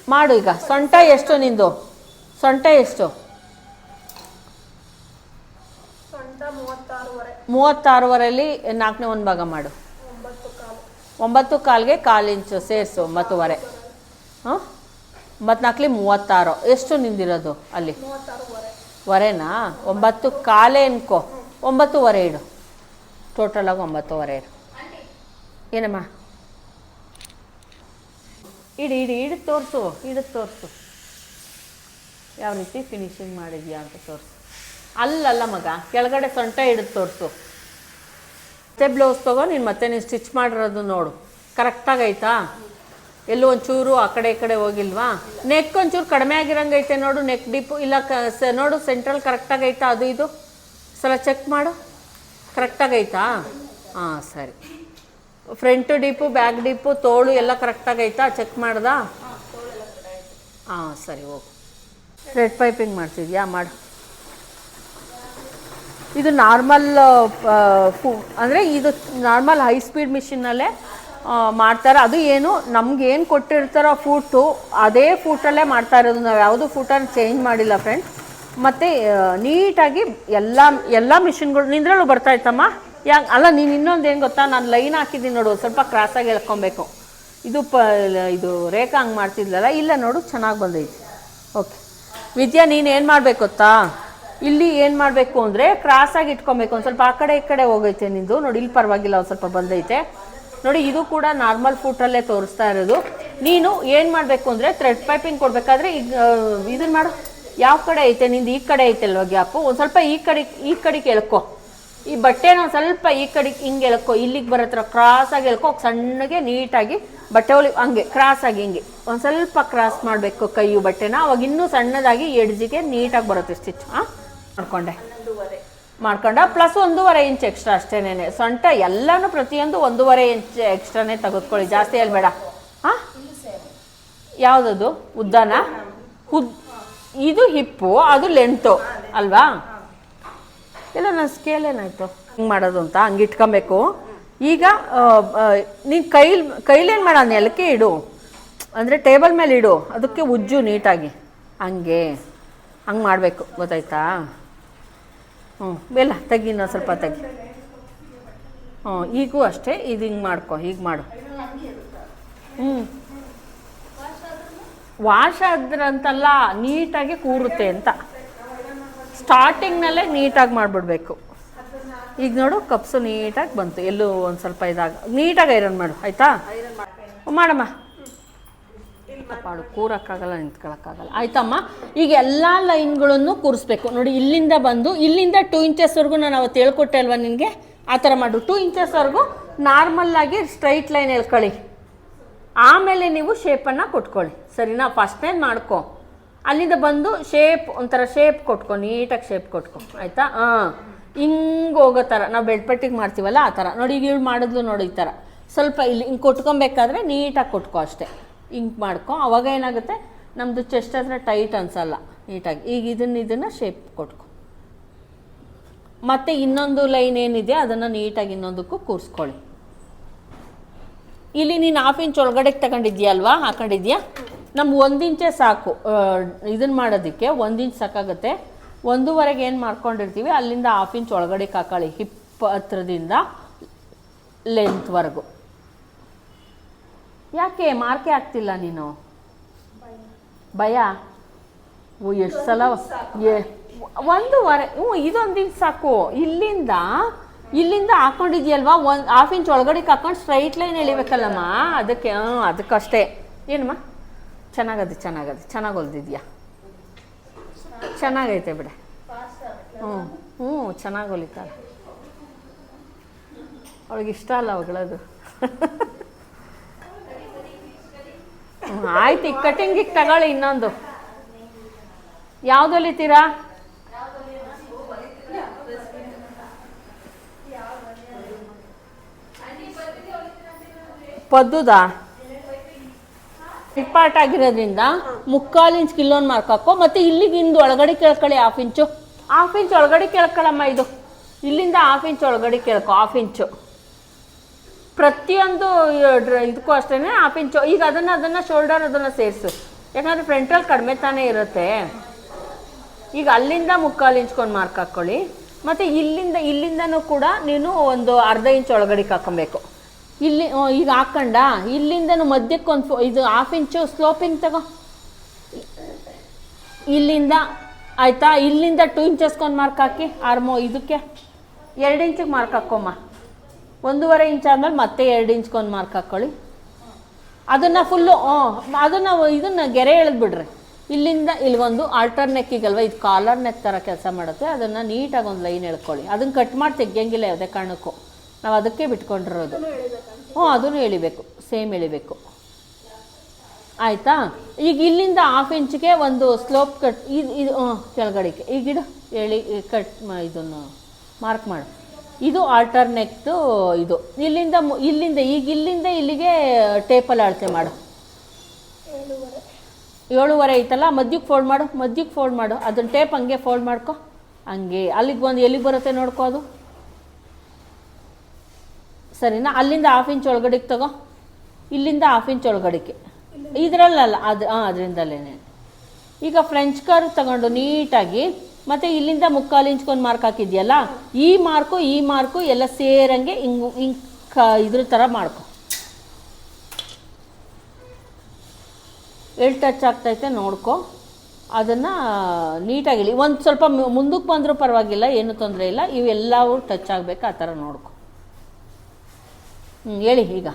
ಮಾಡು ಈಗ. ಸೊಂಟ ಎಷ್ಟು ನಿಂದು? ಸೊಂಟ ಎಷ್ಟು? ಮೂವತ್ತಾರೂವರೆಯಲ್ಲಿ ಮೂವತ್ತಾರೂವರೆ. ಮೂವತ್ತಾರುವರೆಯಲ್ಲಿ ನಾಲ್ಕನೇ ಒಂದು ಭಾಗ ಮಾಡು. ಒಂಬತ್ತು ಕಾಲು. ಒಂಬತ್ತು ಕಾಲ್ಗೆ ಕಾಲು ಇಂಚು ಸೇರಿಸು ಒಂಬತ್ತುವರೆ. ಹಾಂ ಒಂಬತ್ತು ನಾಲ್ಕಲಿ ಮೂವತ್ತಾರು. ಎಷ್ಟು ನಿಂದಿರೋದು ಅಲ್ಲಿ? ವರೆನಾ? ಒಂಬತ್ತು ಕಾಲೇ ಅನ್ಕೋ. ಒಂಬತ್ತುವರೆ ಇಡು. ಟೋಟಲಾಗಿ ಒಂಬತ್ತುವರೆ ಇಡು. ಏನಮ್ಮ? ಇಡಿ ಇಡಿ ಇಡಿ ತೋರಿಸು ಇಡು ತೋರಿಸು. ಯಾವ ರೀತಿ ಫಿನಿಶಿಂಗ್ ಮಾಡಿದ್ಯಾ ಅಂತ ತೋರಿಸು. ಅಲ್ಲಲ್ಲ ಮಗ ಕೆಳಗಡೆ ಸೊಂಟ ಹಿಡಿದು ತೋರಿಸು. ಮತ್ತೆ ಬ್ಲೌಸ್ ತಗೋ ನೀನು ಮತ್ತೆ ನೀನು ಸ್ಟಿಚ್ ಮಾಡಿರೋದು ನೋಡು. ಕರೆಕ್ಟಾಗೈತಾ ಎಲ್ಲೂ ಒಂಚೂರು ಆ ಕಡೆ ಈ ಕಡೆ ಹೋಗಿಲ್ವಾ? ನೆಕ್ ಒಂಚೂರು ಕಡಿಮೆ ಆಗಿರಂಗೈತೆ ನೋಡು ನೆಕ್ ಡಿಪ್ಪು ಇಲ್ಲ ಕ ಸ- ನೋಡು ಸೆಂಟ್ರಲ್ ಕರೆಕ್ಟಾಗೈತಾ ಅದು ಇದು? ಸಲ ಚೆಕ್ ಮಾಡು. ಕರೆಕ್ಟಾಗೈತಾ ಹಾಂ ಸರಿ. ಫ್ರಂಟ್ ಡಿಪ್ಪು ಬ್ಯಾಕ್ ಡಿಪ್ಪು ತೋಳು ಎಲ್ಲ ಕರೆಕ್ಟಾಗೈತಾ ಚೆಕ್ ಮಾಡ್ದಾ? ಹಾಂ ಸರಿ ಹೋಗು. ಥ್ರೆಡ್ ಪೈಪಿಂಗ್ ಮಾಡ್ತಿದ್ಯಾ ಮಾಡು. ಇದು ನಾರ್ಮಲ್ ಫು, ಅಂದರೆ ಇದು ನಾರ್ಮಲ್ ಹೈ ಸ್ಪೀಡ್ ಮಿಷಿನ್ನಲ್ಲೇ ಮಾಡ್ತಾರೆ. ಅದು ಏನು, ನಮ್ಗೆ ಏನು ಕೊಟ್ಟಿರ್ತಾರೋ ಫೂಟು, ಅದೇ ಫೂಟಲ್ಲೇ ಮಾಡ್ತಾ ಇರೋದು. ನಾವು ಯಾವುದು ಫೂಟನ್ನು ಚೇಂಜ್ ಮಾಡಿಲ್ಲ ಫ್ರೆಂಡ್ ಮತ್ತು ನೀಟಾಗಿ ಎಲ್ಲ ಎಲ್ಲ ಮಿಷಿನ್ಗಳು ನಿಂದ್ರಲ್ಲೂ ಬರ್ತಾ ಇತ್ತಮ್ಮ? ಯಾಕೆ ಅಲ್ಲ, ನೀನು ಇನ್ನೊಂದು ಏನು ಗೊತ್ತಾ? ನಾನು ಲೈನ್ ಹಾಕಿದ್ದೀನಿ ನೋಡು. ಸ್ವಲ್ಪ ಕ್ರಾಸಾಗಿ ಎಳ್ಕೊಬೇಕು ಇದು ಪ, ಇದು ರೇಖಾ ಹಂಗೆ ಮಾಡ್ತಿದ್ಲಲ್ಲ? ಇಲ್ಲ ನೋಡು, ಚೆನ್ನಾಗಿ ಬಂದೈತಿ. ಓಕೆ ವಿದ್ಯಾ, ನೀನು ಏನು ಮಾಡ್ಬೇಕು ಗೊತ್ತಾ? ಇಲ್ಲಿ ಏನು ಮಾಡಬೇಕು ಅಂದರೆ ಕ್ರಾಸಾಗಿ ಇಟ್ಕೊಬೇಕು. ಒಂದು ಸ್ವಲ್ಪ ಆ ಕಡೆ ಈ ಕಡೆ ಹೋಗೈತೆ ನಿಂದು. ನೋಡಿ, ಇಲ್ಲಿ ಪರವಾಗಿಲ್ಲ, ಒಂದು ಸ್ವಲ್ಪ ಬಂದೈತೆ. ನೋಡಿ, ಇದು ಕೂಡ ನಾರ್ಮಲ್ ಫುಟಲ್ಲೇ ತೋರಿಸ್ತಾ ಇರೋದು. ನೀನು ಏನು ಮಾಡಬೇಕು ಅಂದರೆ ಥ್ರೆಡ್ ಪೈಪಿಂಗ್ ಕೊಡಬೇಕಾದ್ರೆ ಇದನ್ನು ಮಾಡು. ಯಾವ ಕಡೆ ಐತೆ ನಿಂದು? ಈ ಕಡೆ ಐತೆ ಅಲ್ವಾ ಗ್ಯಾಪು ಒಂದು ಸ್ವಲ್ಪ ಈ ಕಡೆ, ಈ ಕಡೆಗೆ ಎಳ್ಕೊ ಈ ಬಟ್ಟೆನ ಒಂದು ಸ್ವಲ್ಪ ಈ ಕಡೆ ಹಿಂಗೆ ಎಳ್ಕೊ ಇಲ್ಲಿಗೆ ಬರತ್ರ ಕ್ರಾಸಾಗಿ ಎಳ್ಕೊ ಸಣ್ಣಗೆ ನೀಟಾಗಿ ಬಟ್ಟೆ ಹೊಲಿ ಹಂಗೆ ಆಗಿ ಹಿಂಗೆ. ಒಂದು ಸ್ವಲ್ಪ ಕ್ರಾಸ್ ಮಾಡಬೇಕು ಕೈಯು ಬಟ್ಟೆನ ಅವಾಗ ಇನ್ನೂ ಸಣ್ಣದಾಗಿ ಎಡ್ಜಿಗೆ ನೀಟಾಗಿ ಬರುತ್ತೆ ಸ್ಟಿಚ್ ಹಾಂ ಮಾಡ್ಕೊಂಡೆ. ಮಾಡ್ಕೊಂಡ ಪ್ಲಸ್ ಒಂದೂವರೆ ಇಂಚ್ ಎಕ್ಸ್ಟ್ರಾ ಅಷ್ಟೇನೆ ಸೊಂಟ ಎಲ್ಲನೂ ಪ್ರತಿಯೊಂದು ಒಂದೂವರೆ ಇಂಚ್ ಎಕ್ಸ್ಟ್ರಾನೇ ತೆಗೆದುಕೊಳ್ಳಿ ಜಾಸ್ತಿ ಹೇಳ್ಬೇಡ ಹಾಂ ಯಾವುದದು? ಉದ್ದನಾ? ಉದ್ ಇದು ಹಿಪ್ಪು ಅದು ಲೆಂತು ಅಲ್ವಾ? ಇಲ್ಲ ನನ್ನ ಸ್ಕೇಲ್ ಏನಾಯ್ತು? ಹಿಂಗೆ ಮಾಡೋದು ಅಂತ ಹಂಗೆ ಇಟ್ಕೊಬೇಕು. ಈಗ ನೀನು ಕೈಲಿ, ಕೈಲೇನು ಮಾಡ ನೆಲಕ್ಕೆ ಇಡು. ಅಂದರೆ ಟೇಬಲ್ ಮೇಲೆ ಇಡು. ಅದಕ್ಕೆ ಉಜ್ಜು ನೀಟಾಗಿ. ಹಂಗೆ. ಹಂಗೆ ಮಾಡಬೇಕು. ಗೊತ್ತಾಯ್ತಾ? ಹ್ಞೂ ಬೇಲ ತೆಗಿ ಇನ್ನೊಂದು ಸ್ವಲ್ಪ ತೆಗಿ. ಹ್ಞೂ ಈಗೂ ಅಷ್ಟೇ, ಇದು ಹಿಂಗೆ ಮಾಡ್ಕೊ, ಹೀಗೆ ಮಾಡು. ಹ್ಞೂ ವಾಶ್ ಆದ್ರಂತಲ್ಲ, ನೀಟಾಗಿ ಕೂರುತ್ತೆ ಅಂತ. ಸ್ಟಾರ್ಟಿಂಗ್ನಲ್ಲೇ ನೀಟಾಗಿ ಮಾಡಿಬಿಡ್ಬೇಕು. ಈಗ ನೋಡು, ಕಪ್ಸು ನೀಟಾಗಿ ಬಂತು. ಎಲ್ಲೂ ಒಂದು ಸ್ವಲ್ಪ ಇದಾಗ ನೀಟಾಗಿ ಐರನ್ ಮಾಡು, ಆಯಿತಾ? ಮಾಡಮ್ಮ. ಮಾಡು ಕೂರಕ್ಕಾಗಲ್ಲ ನಿಂತ್ಕೊಳ್ಳೋಕ್ಕಾಗಲ್ಲ ಆಯ್ತಮ್ಮ, ಈಗ ಎಲ್ಲ ಲೈನ್ಗಳನ್ನು ಕೂರಿಸ್ಬೇಕು. ನೋಡಿ, ಇಲ್ಲಿಂದ ಬಂದು, ಇಲ್ಲಿಂದ ಟೂ ಇಂಚಸ್ವರೆಗೂ ನಾನು ಅವತ್ತು ಹೇಳ್ಕೊಟ್ಟೆ ಅಲ್ವಾ ನಿನಗೆ? ಆ ಥರ ಮಾಡು. ಟೂ ಇಂಚಸ್ವರೆಗೂ ನಾರ್ಮಲ್ಲಾಗಿ ಸ್ಟ್ರೈಟ್ ಲೈನ್ ಎಳ್ಕೊಳ್ಳಿ ಆಮೇಲೆ ನೀವು ಶೇಪನ್ನು ಕೊಟ್ಕೊಳ್ಳಿ. ಸರಿನಾ? ಫಸ್ಟ್ನೇದು ಮಾಡ್ಕೊ. ಅಲ್ಲಿಂದ ಬಂದು ಶೇಪ್ ಒಂಥರ ಶೇಪ್ ಕೊಟ್ಕೊ, ನೀಟಾಗಿ ಶೇಪ್ ಕೊಟ್ಕೊ, ಆಯಿತಾ? ಹಾಂ. ಹಿಂಗೆ ಹೋಗೋ ಥರ ನಾವು ಬೆಡ್ ಪಟ್ಟಿಗೆ ಮಾಡ್ತೀವಲ್ಲ, ಆ ಥರ ನೋಡಿ, ಈಗ ಇವ್ಳು ಮಾಡಿದ್ಲು ನೋಡಿ, ಈ ಥರ ಸ್ವಲ್ಪ ಇಲ್ಲಿ ಹಿಂಗೆ ಕೊಟ್ಕೊಬೇಕಾದ್ರೆ ನೀಟಾಗಿ ಕೊಟ್ಕೊ ಅಷ್ಟೇ. ಹಿಂಗೆ ಮಾಡ್ಕೊ. ಅವಾಗ ಏನಾಗುತ್ತೆ? ನಮ್ಮದು ಚೆಸ್ಟ್ ಹತ್ರ ಟೈಟ್ ಅನ್ಸಲ್ಲ. ನೀಟಾಗಿ. ಈಗ ಇದನ್ನ, ಇದನ್ನು ಶೇಪ್ ಕೊಟ್ಕೊ. ಮತ್ತೆ ಇನ್ನೊಂದು ಲೈನ್ ಏನಿದೆ, ಅದನ್ನು ನೀಟಾಗಿ ಇನ್ನೊಂದಕ್ಕೂ ಕೂರಿಸ್ಕೊಳ್ಳಿ. ಇಲ್ಲಿ ನೀನು ಹಾಫ್ ಇಂಚ್ ಒಳಗಡೆಗೆ ತಗೊಂಡಿದ್ಯಲ್ವಾ ಹಾಕೊಂಡಿದ್ಯಾ ನಮ್ಗೆ ಒಂದು ಇಂಚೇ ಸಾಕು. ಇದನ್ನು ಮಾಡೋದಕ್ಕೆ ಒಂದು ಇಂಚ್ ಸಾಕಾಗುತ್ತೆ. ಒಂದೂವರೆಗೆ ಏನು ಮಾಡ್ಕೊಂಡಿರ್ತೀವಿ, ಅಲ್ಲಿಂದ ಹಾಫ್ ಇಂಚ್ ಒಳಗಡೆ ಕಾಕಾಳಿ ಹಿಪ್ ಹತ್ರದಿಂದ ಲೆಂತ್ವರೆಗೂ ಯಾಕೆ? ಮಾರ್ಕೆ ಆಗ್ತಿಲ್ಲ ನೀನು? ಭಯ. ಓ, ಎಷ್ಟು ಸಲ ಒಂದೂವರೆ ಹ್ಞೂ, ಇದೊಂದು ಇಂಚ್ ಸಾಕು. ಇಲ್ಲಿಂದ ಇಲ್ಲಿಂದ ಹಾಕೊಂಡಿದ್ಯಲ್ವಾ? ಒಂದು ಹಾಫ್ ಇಂಚ್ ಒಳಗಡೆ ಹಾಕೊಂಡು ಸ್ಟ್ರೈಟ್ ಲೈನ್ ಎಳಿಬೇಕಲ್ಲಮ್ಮ? ಅದಕ್ಕೆ, ಹ್ಞೂ, ಅದಕ್ಕಷ್ಟೇ. ಏನಮ್ಮ? ಚೆನ್ನಾಗದೆ ಚೆನ್ನಾಗದೆ. ಚೆನ್ನಾಗಿ ಹೊಲ್ದಿದ್ಯಾ ಚೆನ್ನಾಗೈತೆ ಬಿಡ. ಹ್ಞೂ ಹ್ಞೂ ಚೆನ್ನಾಗಿ ಹೊಲಿತಾಳೆ ಅವಳಿಗೆ ಇಷ್ಟ ಅಲ್ಲ ಅವಗಳದು ಹ್ಞೂ, ಆಯ್ತು, ಈಗ ಕಟಿಂಗಿಗೆ ತಗೊಳ್ಳಿ ಇನ್ನೊಂದು. ಯಾವ್ದು ಹೊಲಿತೀರಾ ಪದ್ದುದಾ? ಪಾರ್ಟ್ ಆಗಿರೋದ್ರಿಂದ ಮುಕ್ಕಾಲು ಇಂಚ್ ಕಿಲ್ಲೋನ್ ಮಾರ್ಕ್ ಹಾಕೋ, ಮತ್ತೆ ಇಲ್ಲಿಗೆ ಇಂದು ಒಳಗಡೆ ಕೇಳ್ಕೊಳ್ಳಿ ಹಾಫ್ ಇಂಚು ಹಾಫ್ ಇಂಚ್ ಒಳಗಡೆ ಕೇಳ್ಕೊಳ್ಳಮ್ಮ ಇದು. ಇಲ್ಲಿಂದ ಹಾಫ್ ಇಂಚ್ ಒಳಗಡೆ ಕೇಳ್ಕೊ ಹಾಫ್ ಇಂಚು ಪ್ರತಿಯೊಂದು ಇದಕ್ಕೂ ಅಷ್ಟೇ ಹಾಫ್ ಇಂಚು ಈಗ ಅದನ್ನ ಅದನ್ನ ಶೋಲ್ಡರ್ ಅದನ್ನ ಸೇರಿಸು. ಯಾಕಂದ್ರೆ ಫ್ರಂಟಲ್ಲಿ ಕಡಿಮೆ ತಾನೇ ಇರುತ್ತೆ. ಈಗ ಅಲ್ಲಿಂದ ಮುಕ್ಕಾಲು ಇಂಚ್ಕೊಂಡು ಮಾರ್ಕ್ ಹಾಕ್ಕೊಳ್ಳಿ ಮತ್ತು ಇಲ್ಲಿಂದ, ಇಲ್ಲಿಂದನೂ ಕೂಡ ನೀನು ಒಂದು ಅರ್ಧ ಇಂಚ್ ಒಳಗಡೆ ಹಾಕೊಬೇಕು. ಇಲ್ಲಿ ಈಗ ಹಾಕೊಂಡ? ಇಲ್ಲಿಂದನೂ ಮಧ್ಯಕ್ಕೆ ಒಂದು ಇದು ಹಾಫ್ ಇಂಚು ಸ್ಲೋಪಿಂಗ್ ತಗೋ. ಇಲ್ಲಿಂದ, ಆಯಿತಾ? ಇಲ್ಲಿಂದ ಟೂ ಇಂಚಸ್ಕೊಂಡು ಮಾರ್ಕ್ ಹಾಕಿ ಆರ್ಮೋ ಇದಕ್ಕೆ. ಎರಡು ಇಂಚಿಗೆ ಮಾರ್ಕ್ ಹಾಕ್ಕೊಮ್ಮ ಒಂದೂವರೆ ಇಂಚ್ ಆದಮೇಲೆ ಮತ್ತೆ ಎರಡು ಇಂಚ್ಗೊಂದು ಮಾರ್ಕ್ ಹಾಕ್ಕೊಳ್ಳಿ ಅದನ್ನು ಫುಲ್ಲು ಅದನ್ನು ಇದನ್ನು ಗೆರೆ ಎಳೆದ್ಬಿಡ್ರಿ ಇಲ್ಲಿಂದ ಇಲ್ಲಿಗೊಂದು ಆಲ್ಟರ್ ನೆಕ್ಕಿಗಲ್ವ ಇದು ಕಾಲರ್ ನೆಕ್ ಥರ ಕೆಲಸ ಮಾಡುತ್ತೆ. ಅದನ್ನು ನೀಟಾಗಿ ಒಂದು ಲೈನ್ ಎಳ್ಕೊಳ್ಳಿ. ಅದನ್ನು ಕಟ್ ಮಾಡಿ ತೆಗಿಯಂಗಿಲ್ಲ ಯಾವುದೇ ಕಾರಣಕ್ಕೂ. ನಾವು ಅದಕ್ಕೆ ಬಿಟ್ಕೊಂಡಿರೋದು. ಹ್ಞೂ, ಅದನ್ನು ಎಳಿಬೇಕು. ಸೇಮ್ ಎಳಿಬೇಕು. ಆಯಿತಾ? ಈಗ ಇಲ್ಲಿಂದ ಹಾಫ್ ಇಂಚ್ಗೆ ಒಂದು ಸ್ಲೋಪ್ ಕಟ್ ಇದು ಇದು, ಹ್ಞೂ, ಕೆಳಗಡೆಗೆ. ಈಗ ಇಡು, ಎಳಿ ಕಟ್ ಇದನ್ನು ಮಾರ್ಕ್ ಮಾಡು. ಇದು ಆಲ್ಟರ್ನೆಕ್ಟು ಇದು. ಇಲ್ಲಿಂದ ಇಲ್ಲಿಂದ, ಈಗ ಇಲ್ಲಿಂದ ಇಲ್ಲಿಗೆ ಟೇಪಲ್ಲಿ ಅಳತೆ ಮಾಡು. ಏಳುವರೆ ಐತಲ್ಲ, ಮಧ್ಯಕ್ಕೆ ಫೋಲ್ಡ್ ಮಾಡು, ಮಧ್ಯಕ್ಕೆ ಫೋಲ್ಡ್ ಮಾಡು. ಅದನ್ನು ಟೇಪ್ ಹಂಗೆ ಫೋಲ್ಡ್ ಮಾಡ್ಕೊ. ಹಂಗೆ. ಅಲ್ಲಿಗೆ ಒಂದು ಎಲ್ಲಿಗೆ ಬರುತ್ತೆ ನೋಡ್ಕೋ ಅದು. ಸರಿನಾ? ಅಲ್ಲಿಂದ ಹಾಫ್ ಇಂಚ್ ಒಳಗಡೆಗೆ ತಗೋ. ಇಲ್ಲಿಂದ ಹಾಫ್ ಇಂಚ್ ಒಳಗಡೆಗೆ. ಇದರಲ್ಲಲ್ಲ, ಅದು ಹಾಂ ಅದರಿಂದಲೇ ಈಗ ಫ್ರೆಂಚ್ ಕರ್ ತಗೊಂಡು ನೀಟಾಗಿ, ಮತ್ತು ಇಲ್ಲಿಂದ ಮುಕ್ಕಾಲು ಇಂಚ್ಕೊಂಡು ಮಾರ್ಕ್ ಹಾಕಿದ್ಯಲ್ಲ, ಈ ಮಾರ್ಕು ಈ ಮಾರ್ಕು ಎಲ್ಲ ಸೇರಂಗೆ ಹಿಂಗೆ ಹಿಂಗೆ ಕ, ಇದ್ರ ಥರ ಮಾಡ್ಕೊ. ಎಲ್ಲಿ ಟಚ್ ಆಗ್ತೈತೆ, ನೋಡ್ಕೊ. ಅದನ್ನು ನೀಟಾಗಿ ಒಂದು ಸ್ವಲ್ಪ ಮುಂದಕ್ಕೆ ಬಂದರೂ ಪರವಾಗಿಲ್ಲ, ಏನೂ ತೊಂದರೆ ಇಲ್ಲ. ಇವೆಲ್ಲವೂ ಟಚ್ ಆಗಬೇಕು, ಆ ಥರ ನೋಡ್ಕೊ. ಹೇಳಿ ಈಗ.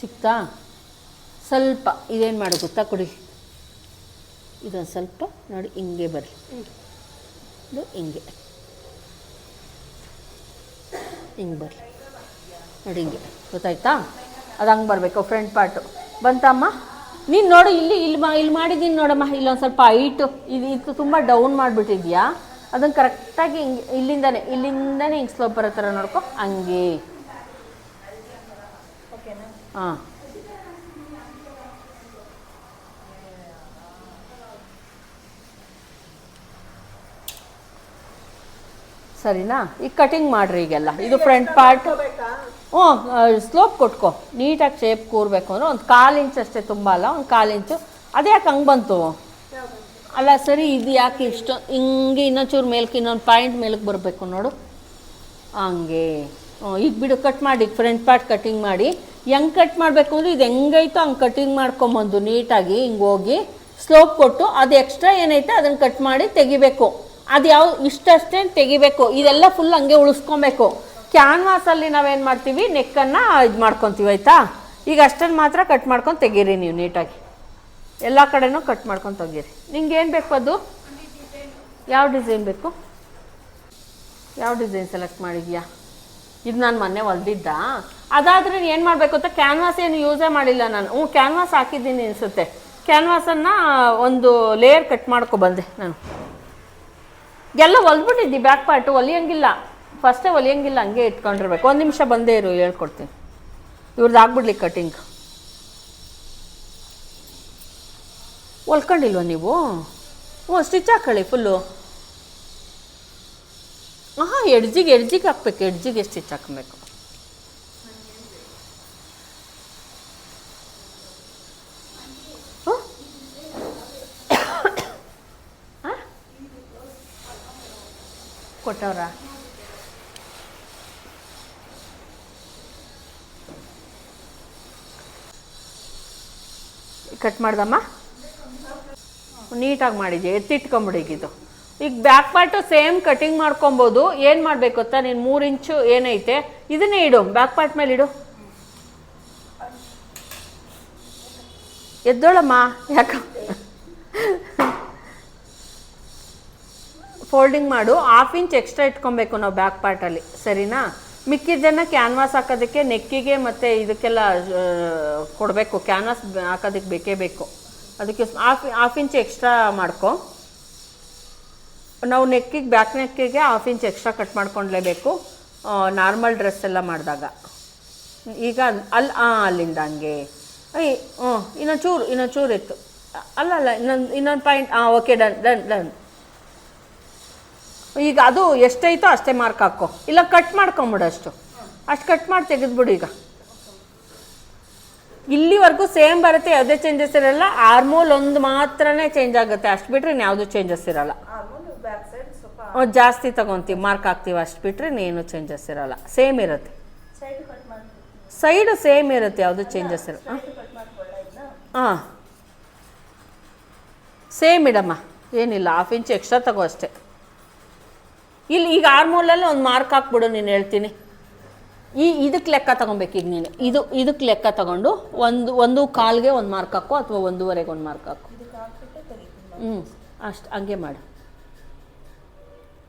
ಸಿಕ್ತಾ? ಸ್ವಲ್ಪ, ಇದೇನು ಮಾಡು ಗೊತ್ತಾ? ಕೊಡಿ. ಇದೊಂದು ಸ್ವಲ್ಪ, ನೋಡಿ, ಹಿಂಗೆ ಬರಲಿ. ಇದು ಹಿಂಗೆ. ಹಿಂಗೆ ಬರಲಿ. ನೋಡಿ ಹಿಂಗೆ ಗೊತ್ತಾಯ್ತಾ? ಅದು ಹಂಗೆ ಬರಬೇಕು ಫ್ರಂಟ್ ಪಾರ್ಟು ಬಂತಮ್ಮ? ನೀನು ನೋಡು, ಇಲ್ಲಿ ಇಲ್ಲಿ ಮಾ, ಇಲ್ಲಿ ಮಾಡಿದ್ದೀನಿ ನೋಡಮ್ಮ. ಇಲ್ಲೊಂದು ಸ್ವಲ್ಪ ಹೈಟು ಇದು ಇದು ತುಂಬ ಡೌನ್ ಮಾಡಿಬಿಟ್ಟಿದ್ಯಾ? ಅದನ್ನು ಕರೆಕ್ಟಾಗಿ ಹಿಂಗೆ, ಇಲ್ಲಿಂದನೇ ಇಲ್ಲಿಂದನೇ ಹಿಂಗೆ ಸ್ಲೋಪ್ ಬರೋ ಥರ ನೋಡ್ಕೊ. ಹಂಗೆ. ಹಾಂ. ಸರಿನಾ? ಈಗ ಕಟಿಂಗ್ ಮಾಡ್ರಿ ಈಗೆಲ್ಲ. ಇದು ಫ್ರಂಟ್ ಪಾರ್ಟ್ ಹ್ಞೂ ಸ್ಲೋಪ್ ಕೊಟ್ಕೊ. ನೀಟಾಗಿ ಶೇಪ್ ಕೂರಬೇಕು ಅಂದ್ರೆ ಒಂದು ಕಾಲು ಇಂಚು ಅಷ್ಟೇ ತುಂಬ ಅಲ್ಲ, ಒಂದು ಕಾಲು ಇಂಚು ಅದು ಯಾಕೆ ಹಂಗೆ ಬಂತು? ಅಲ್ಲ, ಸರಿ, ಇದು ಯಾಕೆ ಇಷ್ಟು? ಹಿಂಗೆ ಇನ್ನೊಂಚೂರು ಮೇಲ್ಕೆ ಇನ್ನೊಂದು ಪಾಯಿಂಟ್ ಮೇಲಕ್ಕೆ ಬರಬೇಕು ನೋಡು. ಹಂಗೆ. ಈಗ ಬಿಡು ಕಟ್ ಮಾಡಿ ಫ್ರಂಟ್ ಪಾರ್ಟ್ ಕಟಿಂಗ್ ಮಾಡಿ. ಹೆಂಗೆ ಕಟ್ ಮಾಡಬೇಕು ಅಂದರೆ ಇದು ಹೆಂಗೈತೋ ಹಂಗೆ ಕಟಿಂಗ್ ಮಾಡ್ಕೊಂಬಂದು ನೀಟಾಗಿ ಹಿಂಗೆ ಹೋಗಿ ಸ್ಲೋಪ್ ಕೊಟ್ಟು ಅದು ಎಕ್ಸ್ಟ್ರಾ ಏನೈತೆ ಅದನ್ನು ಕಟ್ ಮಾಡಿ ತೆಗಿಬೇಕು. ಅದು ಯಾವ ಇಷ್ಟಷ್ಟೇ ತೆಗಿಬೇಕು. ಇದೆಲ್ಲ ಫುಲ್ ಹಂಗೆ ಉಳಿಸ್ಕೊಬೇಕು. ಕ್ಯಾನ್ವಾಸಲ್ಲಿ ನಾವೇನು ಮಾಡ್ತೀವಿ? ನೆಕ್ಕನ್ನು ಇದು ಮಾಡ್ಕೊತೀವಿ, ಆಯಿತಾ? ಈಗ ಅಷ್ಟನ್ನು ಮಾತ್ರ ಕಟ್ ಮಾಡ್ಕೊಂಡು ತೆಗೀರಿ ನೀವು ನೀಟಾಗಿ. ಎಲ್ಲ ಕಡೆನೂ ಕಟ್ ಮಾಡ್ಕೊಂಡು ತೆಗೀರಿ. ನಿಂಗೆ ಏನು ಬೇಕು ಅದು? ಯಾವ ಡಿಸೈನ್ ಬೇಕು? ಯಾವ ಡಿಸೈನ್ ಸೆಲೆಕ್ಟ್ ಮಾಡಿದ್ಯಾ? ಇದು ನಾನು ಮೊನ್ನೆ ಹೊಲ್ದಿದ್ದ ಅದಾದ್ರೆ ಏನು ಮಾಡಬೇಕು ಅಂತ ಕ್ಯಾನ್ವಾಸ್ ಏನು ಯೂಸೇ ಮಾಡಿಲ್ಲ ನಾನು. ಹ್ಞೂ, ಕ್ಯಾನ್ವಾಸ್ ಹಾಕಿದ್ದೀನಿ ಅನಿಸುತ್ತೆ. ಕ್ಯಾನ್ವಾಸನ್ನು ಒಂದು ಲೇಯರ್ ಕಟ್ ಮಾಡ್ಕೊ ಬಂದೆ ನಾನು. ಎಲ್ಲ ಹೊಲ್ಬಿಟ್ಟಿದ್ದಿ ಬ್ಯಾಕ್ ಪಾರ್ಟು ಹೊಲಿಯಂಗಿಲ್ಲ ಫಸ್ಟೇ ಒಲಿಯಂಗಿಲ್ಲ, ಹಂಗೆ ಇಟ್ಕೊಂಡಿರ್ಬೇಕು. ಒಂದು ನಿಮಿಷ ಬಂದೇ ಇರು, ಹೇಳ್ಕೊಡ್ತೀನಿ. ಇವ್ರದ್ದು ಆಗ್ಬಿಡ್ಲಿ ಕಟಿಂಗ್ ಹೊಲ್ಕೊಂಡಿಲ್ವ ನೀವು? ಹ್ಞೂ ಸ್ಟಿಚ್ ಹಾಕೊಳ್ಳಿ ಫುಲ್ಲು ಹಾಂ ಎಡ್ಜಿಗೆ ಎಡ್ಜಿಗೆ ಹಾಕ್ಬೇಕು, ಎಡ್ಜಿಗೆ ಸ್ಟಿಚ್ ಹಾಕಬೇಕು. ಕೊಟ್ಟವ್ರ? ಕಟ್ ಮಾಡ್ದಮ್ಮ? ನೀಟಾಗಿ ಮಾಡಿದ್ಯಾ? ಎತ್ತಿಟ್ಕೊಂಬಿಡಿ ಇದು ಈಗ ಬ್ಯಾಕ್ ಪಾರ್ಟು ಸೇಮ್ ಕಟಿಂಗ್ ಮಾಡ್ಕೊಬೋದು. ಏನು ಮಾಡಬೇಕು ಗೊತ್ತಾ? ನೀನು ಮೂರು ಇಂಚು ಏನೈತೆ ಇದನ್ನೇ ಇಡು. ಬ್ಯಾಕ್ ಪಾರ್ಟ್ ಮೇಲೆ ಇಡು. ಎದ್ದೋಳಮ್ಮ. ಯಾಕ? ಫೋಲ್ಡಿಂಗ್ ಮಾಡು. ಹಾಫ್ ಇಂಚ್ ಎಕ್ಸ್ಟ್ರಾ ಇಟ್ಕೊಬೇಕು ನಾವು ಬ್ಯಾಕ್ ಪಾರ್ಟಲ್ಲಿ ಸರಿನಾ? ಮಿಕ್ಕಿದ್ದನ್ನು ಕ್ಯಾನ್ವಾಸ್ ಹಾಕೋದಕ್ಕೆ ನೆಕ್ಕಿಗೆ ಮತ್ತು ಇದಕ್ಕೆಲ್ಲ ಕೊಡಬೇಕು. ಕ್ಯಾನ್ವಾಸ್ ಹಾಕೋದಕ್ಕೆ ಬೇಕೇ ಬೇಕು. ಅದಕ್ಕೆ ಹಾಫ್ ಹಾಫ್ ಇಂಚ್ ಎಕ್ಸ್ಟ್ರಾ ಮಾಡ್ಕೊ. ನಾವು ನೆಕ್ಕಿಗೆ ಬ್ಯಾಕ್ ನೆಕ್ಕಿಗೆ ಹಾಫ್ ಇಂಚ್ ಎಕ್ಸ್ಟ್ರಾ ಕಟ್ ಮಾಡ್ಕೊಳ್ಲೇಬೇಕು. ನಾರ್ಮಲ್ ಡ್ರೆಸ್ ಎಲ್ಲ ಮಾಡಿದಾಗ. ಈಗ ಅಲ್ಲಿ ಹಾಂ ಅಲ್ಲಿಂದ ಹಂಗೆ. ಐ ಹ್ಞೂ ಇನ್ನೊಂದು ಚೂರು ಇನ್ನೊಂದು ಚೂರು ಇತ್ತು ಅಲ್ಲ ಅಲ್ಲ, ಇನ್ನೊಂದು ಇನ್ನೊಂದು ಪಾಯಿಂಟ್ ಹಾಂ ಓಕೆ ಡನ್ ಡನ್ ಡನ್ ಈಗ ಅದು ಎಷ್ಟೈತೋ ಅಷ್ಟೇ ಮಾರ್ಕ್ ಹಾಕೋ. ಇಲ್ಲ ಕಟ್ ಮಾಡ್ಕೊಂಬಿಡು ಅಷ್ಟು. ಅಷ್ಟು ಕಟ್ ಮಾಡಿ ತೆಗೆದ್ಬಿಡು ಈಗ. ಇಲ್ಲಿವರೆಗೂ ಸೇಮ್ ಬರುತ್ತೆ ಯಾವುದೇ ಚೇಂಜಸ್ ಇರಲ್ಲ. ಆರ್ಮೋಲ್ ಒಂದು ಮಾತ್ರನೇ ಚೇಂಜ್ ಆಗುತ್ತೆ. ಅಷ್ಟು ಬಿಟ್ರೆ ಯಾವುದೂ ಚೇಂಜಸ್ ಇರಲ್ಲ. ಜಾಸ್ತಿ ತಗೊಂತೀವಿ ಮಾರ್ಕ್ ಹಾಕ್ತೀವಿ ಅಷ್ಟು ಬಿಟ್ರೆ ಏನು ಚೇಂಜಸ್ ಇರಲ್ಲ. ಸೇಮ್ ಇರುತ್ತೆ. ಸೈಡ್ ಸೇಮ್ ಇರುತ್ತೆ ಯಾವುದು ಚೇಂಜಸ್ ಇರಲ್ಲ. ಹಾಂ. ಸೇಮ್ ಇಡಮ್ಮ. ಏನಿಲ್ಲ ಹಾಫ್ ಇಂಚ್ ಎಕ್ಸ್ಟ್ರಾ ತಗೋ ಅಷ್ಟೇ. ಇಲ್ಲಿ ಈಗ ಆರ್ಮೋಲಲ್ಲಿ ಒಂದು ಮಾರ್ಕ್ ಹಾಕ್ಬಿಡು, ನೀನು ಹೇಳ್ತೀನಿ. ಈ ಇದಕ್ಕೆ ಲೆಕ್ಕ ತಗೊಬೇಕು ಈಗ ನೀನು. ಇದು, ಇದಕ್ಕೆ ಲೆಕ್ಕ ತಗೊಂಡು ಒಂದು ಒಂದು ಕಾಲ್ಗೆ ಒಂದು ಮಾರ್ಕ್ ಹಾಕು ಅಥವಾ ಒಂದೂವರೆಗೆ ಒಂದು ಮಾರ್ಕ್ ಹಾಕು. ಹ್ಞೂ ಅಷ್ಟು, ಹಂಗೆ ಮಾಡು.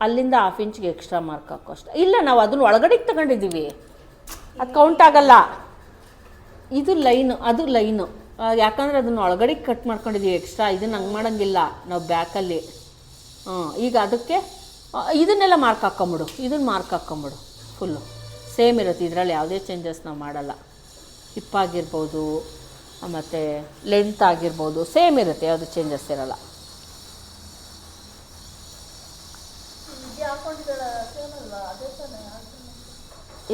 ಅಲ್ಲಿಂದ ಹಾಫ್ ಇಂಚ್ಗೆ ಎಕ್ಸ್ಟ್ರಾ ಮಾರ್ಕ್ ಹಾಕು ಅಷ್ಟು. ಇಲ್ಲ, ನಾವು ಅದನ್ನು ಒಳಗಡೆಗೆ ತಗೊಂಡಿದ್ದೀವಿ. ಅದು ಕೌಂಟ್ ಆಗಲ್ಲ. ಇದು ಲೈನು, ಅದು ಲೈನು. ಯಾಕಂದರೆ ಅದನ್ನು ಒಳಗಡೆಗೆ ಕಟ್ ಮಾಡ್ಕೊಂಡಿದ್ದೀವಿ ಎಕ್ಸ್ಟ್ರಾ ಇದನ್ನು ಹಂಗೆ ಮಾಡೋಂಗಿಲ್ಲ. ನಾವು ಬ್ಯಾಕಲ್ಲಿ ಹ್ಞೂ ಈಗ ಅದಕ್ಕೆ ಇದನ್ನೆಲ್ಲ ಮಾರ್ಕ್ ಹಾಕ್ಕೊಂಬಿಡು ಇದನ್ನ ಮಾರ್ಕ್ ಹಾಕ್ಕೊಂಬಿಡು ಫುಲ್ಲು ಸೇಮ್ ಇರುತ್ತೆ. ಇದರಲ್ಲಿ ಯಾವುದೇ ಚೇಂಜಸ್ ನಾವು ಮಾಡಲ್ಲ. ಹಿಪ್ಪಾಗಿರ್ಬೋದು ಮತ್ತು ಲೆಂತ್ ಆಗಿರ್ಬೋದು ಸೇಮ್ ಇರುತ್ತೆ. ಯಾವುದು ಚೇಂಜಸ್ ಇರಲ್ಲ.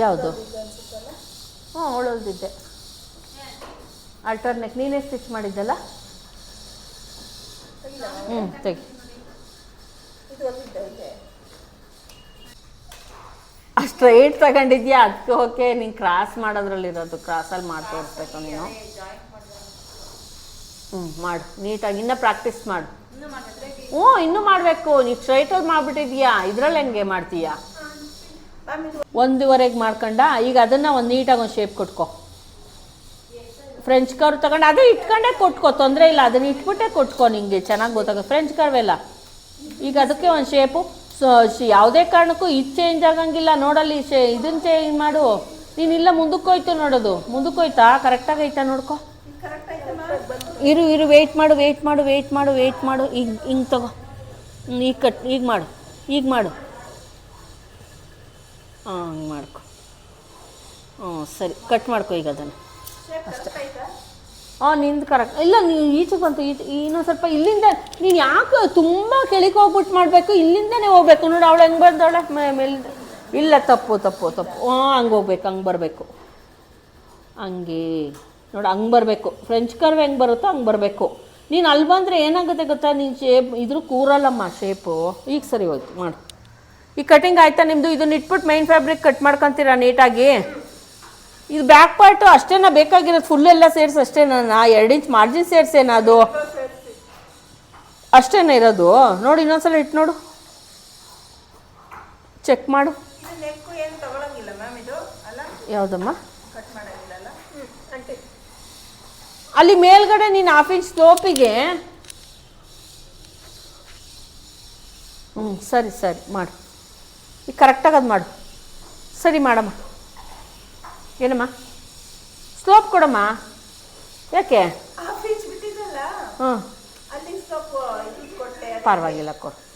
ಯಾವುದು? ಹ್ಞೂ ಉಳಿದಿದ್ದೆ ಆಲ್ಟರ್ನೇಟ್ ನೀನೇ ಸ್ಟಿಚ್ ಮಾಡಿದ್ದಲ್ಲ? ಹ್ಞೂ ತೆಗಿ. ಸ್ಟ್ರೈಟ್ ತಗೊಂಡಿದ್ಯಾ? ಅದಕ್ಕೆ ಓಕೆ ನೀನು ಕ್ರಾಸ್ ಮಾಡೋದ್ರಲ್ಲಿರೋದು ಕ್ರಾಸಲ್ಲಿ ಮಾಡಿ ತೋರಿಸ್ಬೇಕು ನೀನು. ಹ್ಞೂ ಮಾಡು. ನೀಟಾಗಿ ಇನ್ನೂ ಪ್ರಾಕ್ಟೀಸ್ ಮಾಡು. ಹ್ಞೂ ಇನ್ನೂ ಮಾಡಬೇಕು. ನೀವು ಸ್ಟ್ರೈಟಲ್ಲಿ ಮಾಡಿಬಿಟ್ಟಿದ್ಯಾ ಇದ್ರಲ್ಲಿ ಹೆಂಗೆ ಮಾಡ್ತೀಯಾ? ಒಂದುವರೆಗೆ ಒಂದೂವರೆಗೆ ಮಾಡ್ಕೊಂಡ? ಈಗ ಅದನ್ನು ಒಂದು ನೀಟಾಗಿ ಒಂದು ಶೇಪ್ ಕೊಟ್ಕೊ. ಫ್ರೆಂಚ್ ಕರ್ವ್ ತಗೊಂಡು ಅದೇ ಇಟ್ಕೊಂಡೇ ಕೊಟ್ಕೊ. ತೊಂದರೆ ಇಲ್ಲ. ಅದನ್ನ ಇಟ್ಬಿಟ್ಟೆ ಕೊಟ್ಕೊ ನಿಂಗೆ. ಚೆನ್ನಾಗಿ ಗೊತ್ತಾಗ ಫ್ರೆಂಚ್ ಕರ್ವ್ ಎಲ್ಲ. ಈಗ ಅದಕ್ಕೆ ಒಂದು ಶೇಪು ಸೊ ಯಾವುದೇ ಕಾರಣಕ್ಕೂ ಇದು ಚೇಂಜ್ ಆಗಂಗಿಲ್ಲ. ನೋಡಲ್ಲಿ ಶೇ ಇದನ್ನು ಚೇಂಜ್ ಮಾಡು. ನೀನಿಲ್ಲ ಇಲ್ಲ ಮುಂದಕ್ಕೆ ಹೋಯ್ತು ನೋಡೋದು. ಮುಂದಕ್ಕೆ ಹೋಯ್ತಾ ಕರೆಕ್ಟಾಗಿ ಐತಾ ನೋಡ್ಕೋ. ಇರು ಇರು ವೆಯ್ಟ್ ಮಾಡು ವೆಯ್ಟ್ ಮಾಡು ವೆಯ್ಟ್ ಮಾಡು ವೆಯ್ಟ್ ಮಾಡು. ಈಗ, ಹಿಂಗೆ ತಗೋ. ಈಗ ಕಟ್, ಈಗ ಮಾಡು. ಈಗ ಮಾಡು. ಹಾಂ, ಹಂಗೆ ಮಾಡ್ಕೊ. ಹ್ಞೂ ಸರಿ. ಕಟ್ ಮಾಡ್ಕೊ ಈಗ ಅದನ್ನು. ಆಯ್ತಾ ಹಾಂ ನಿಂದು ಕರೆಕ್ಟ್ ಇಲ್ಲ ನೀವು ಈಚೆ ಬಂತು, ಈಚೆ ಇನ್ನೊಂದು ಸ್ವಲ್ಪ ಇಲ್ಲಿಂದ ನೀನು ಯಾಕೆ ತುಂಬ ಕೆಳಗೆ ಹೋಗ್ಬಿಟ್ಟು ಮಾಡಬೇಕು? ಇಲ್ಲಿಂದನೇ ಹೋಗ್ಬೇಕು. ನೋಡು, ಅವಳು ಹೆಂಗೆ ಬಂದವಳೆ? ಮೇಲೆ ಇಲ್ಲ, ತಪ್ಪು ತಪ್ಪು ತಪ್ಪು. ಹಾಂ ಹಂಗೆ ಹೋಗ್ಬೇಕು, ಹಂಗೆ ಬರಬೇಕು. ಹಂಗೆ. ನೋಡು, ಹಂಗೆ ಬರಬೇಕು. ಫ್ರೆಂಚ್ ಕರ್ವ್ ಹೆಂಗೆ ಬರುತ್ತೋ ಹಂಗೆ ಬರಬೇಕು. ನೀನು ಅಲ್ಲಿ ಬಂದರೆ ಏನಾಗುತ್ತೆ ಗೊತ್ತಾ? ನೀನು ಶೇಪ್ ಇದ್ರ ಕೂರಲ್ಲಮ್ಮ ಶೇಪು ಈಗ ಸರಿ ಹೋಯ್ತು, ಮಾಡು. ಈ ಕಟಿಂಗ್ ಆಯ್ತಾ ನಿಮ್ಮದು ಇದನ್ನ ಇಟ್ಬಿಟ್ಟು ಮೈನ್ ಫ್ಯಾಬ್ರಿಕ್ ಕಟ್ ಮಾಡ್ಕೊತೀರಾ ನೀಟಾಗಿ ಇದು ಬ್ಯಾಕ್ ಪಾರ್ಟು ಅಷ್ಟೇನಾ ಬೇಕಾಗಿರೋದು? ಫುಲ್ ಎಲ್ಲ ಸೇರಿಸಿ ಅಷ್ಟೇನಾ? ಎರಡು ಇಂಚ್ ಮಾರ್ಜಿನ್ ಸೇರಿಸೇನಾ ಅದು? ಅಷ್ಟೇನಾ ಇರೋದು? ನೋಡಿ, ಇನ್ನೊಂದ್ಸಲ ಇಟ್ಟು ನೋಡು. ಚೆಕ್ ಮಾಡು. ಯಾವ್ದಮ್ಮ? ಅಲ್ಲಿ ಮೇಲ್ಗಡೆ ನೀನು ಹಾಫ್ ಇಂಚ್ ಸ್ಲೋಪಿಗೆ ಹ್ಞೂ ಸರಿ ಸರಿ, ಮಾಡು. ಈಗ ಕರೆಕ್ಟಾಗಿ ಅದು ಮಾಡು. ಸರಿ, ಮಾಡಮ್ಮ. ಏನಮ್ಮ? ಸ್ಲೋಪ್ ಕೊಡಮ್ಮ. ಯಾಕೆ? ಹ್ಞೂ ಪರವಾಗಿಲ್ಲ ಕೊಡು.